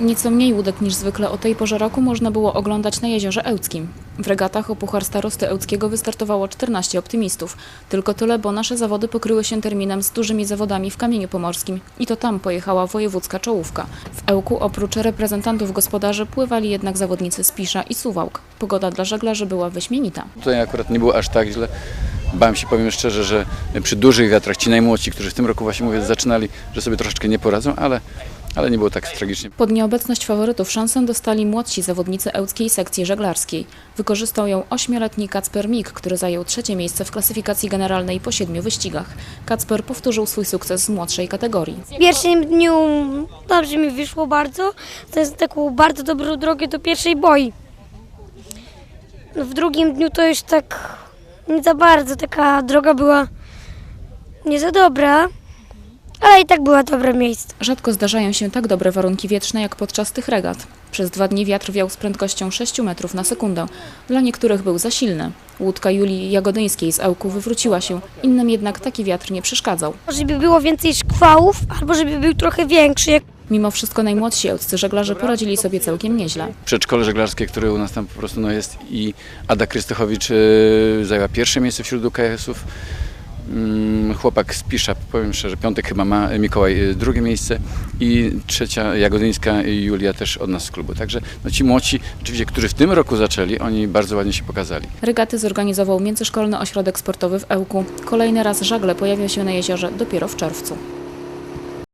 Nieco mniej łódek niż zwykle o tej porze roku można było oglądać na jeziorze Ełckim. W regatach o Puchar Starosty Ełckiego wystartowało 14 optymistów. Tylko tyle, bo nasze zawody pokryły się terminem z dużymi zawodami w Kamieniu Pomorskim. I to tam pojechała wojewódzka czołówka. W Ełku oprócz reprezentantów gospodarzy pływali jednak zawodnicy z Pisza i Suwałk. Pogoda dla żeglarzy była wyśmienita. Tutaj akurat nie było aż tak źle. Bałem się, powiem szczerze, że przy dużych wiatrach ci najmłodsi, którzy w tym roku właśnie mówię, zaczynali, że sobie troszeczkę nie poradzą, ale, ale nie było tak tragicznie. Pod nieobecność faworytów szansę dostali młodsi zawodnicy ełckiej sekcji żeglarskiej. Wykorzystał ją ośmioletni Kacper Mik, który zajął trzecie miejsce w klasyfikacji generalnej po siedmiu wyścigach. Kacper powtórzył swój sukces z młodszej kategorii. W pierwszym dniu dobrze mi wyszło bardzo. To jest taką bardzo dobrą drogę do pierwszej boi. W drugim dniu to już tak nie za bardzo. Taka droga była nie za dobra, ale i tak była dobre miejsce. Rzadko zdarzają się tak dobre warunki wietrzne jak podczas tych regat. Przez dwa dni wiatr wiał z prędkością 6 metrów na sekundę. Dla niektórych był za silny. Łódka Julii Jagodyńskiej z Ełku wywróciła się, innym jednak taki wiatr nie przeszkadzał. Żeby było więcej szkwałów, albo żeby był trochę większy. Jak Mimo wszystko najmłodsi ełccy żeglarze poradzili sobie całkiem nieźle. Przedszkole żeglarskie, które u nas tam po prostu no, jest i Ada Krystychowicz y, zajęła pierwsze miejsce wśród UKS-ów. Mm, Chłopak z Pisza, powiem szczerze, piątek chyba ma Mikołaj y, drugie miejsce i trzecia Jagodyńska Julia też od nas z klubu. Także no, ci młodzi, oczywiście, którzy w tym roku zaczęli, oni bardzo ładnie się pokazali. Regaty zorganizował Międzyszkolny Ośrodek Sportowy w Ełku. Kolejny raz żagle pojawią się na jeziorze dopiero w czerwcu.